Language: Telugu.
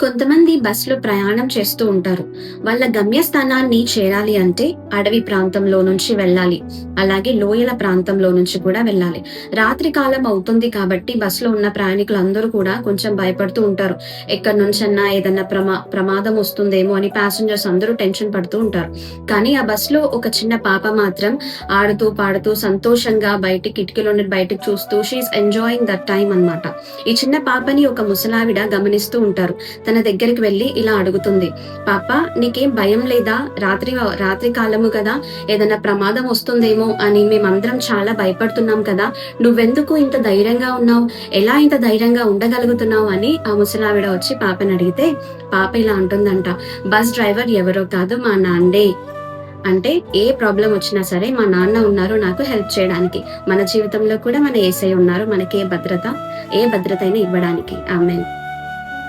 కొంతమంది బస్సులో ప్రయాణం చేస్తూ ఉంటారు. వాళ్ళ గమ్యస్థానాన్ని చేరాలి అంటే అడవి ప్రాంతంలో నుంచి వెళ్ళాలి. అలాగే లోయల ప్రాంతంలో నుంచి కూడా వెళ్ళాలి. రాత్రి కాలం అవుతుంది కాబట్టి బస్సులో ఉన్న ప్రయాణికులు అందరూ కూడా కొంచెం భయపడుతూ ఉంటారు. ఎక్కడి నుంచన్నా ఏదన్నా ప్రమా ప్రమాదం వస్తుందేమో అని ప్యాసింజర్స్ అందరూ టెన్షన్ పడుతూ ఉంటారు. కానీ ఆ బస్సులో ఒక చిన్న పాప మాత్రం ఆడుతూ పాడుతూ సంతోషంగా బయటికి కిటికీలో నుండి చూస్తూ షీఈస్ ఎంజాయింగ్ దట్ టైం అన్నమాట. ఈ చిన్న పాపని ఒక ముసలావిడ గమనిస్తూ ఉంటారు. తన దగ్గరికి వెళ్ళి ఇలా అడుగుతుంది. పాప నీకేం భయం లేదా? రాత్రి రాత్రి కాలము కదా? ఏదైనా ప్రమాదం వస్తుందేమో అని మేమందరం చాలా భయపడుతున్నాం కదా? నువ్వెందుకు ఇంత ధైర్యంగా ఉన్నావు? ఎలా ఇంత ధైర్యంగా ఉండగలుగుతున్నావు? అని ఆ ముసలావిడ వచ్చి పాపని అడిగితే పాప ఇలా అంటుందంట బస్ డ్రైవర్ ఎవరో కాదు మా నాన్నే. అంటే ఏ ప్రాబ్లం వచ్చినా సరే మా నాన్న ఉన్నారు నాకు హెల్ప్ చేయడానికి. మన జీవితంలో కూడా మన ఏసై ఉన్నారు మనకి ఏ భద్రత ఏ భద్రత అయినా ఇవ్వడానికి. ఆమె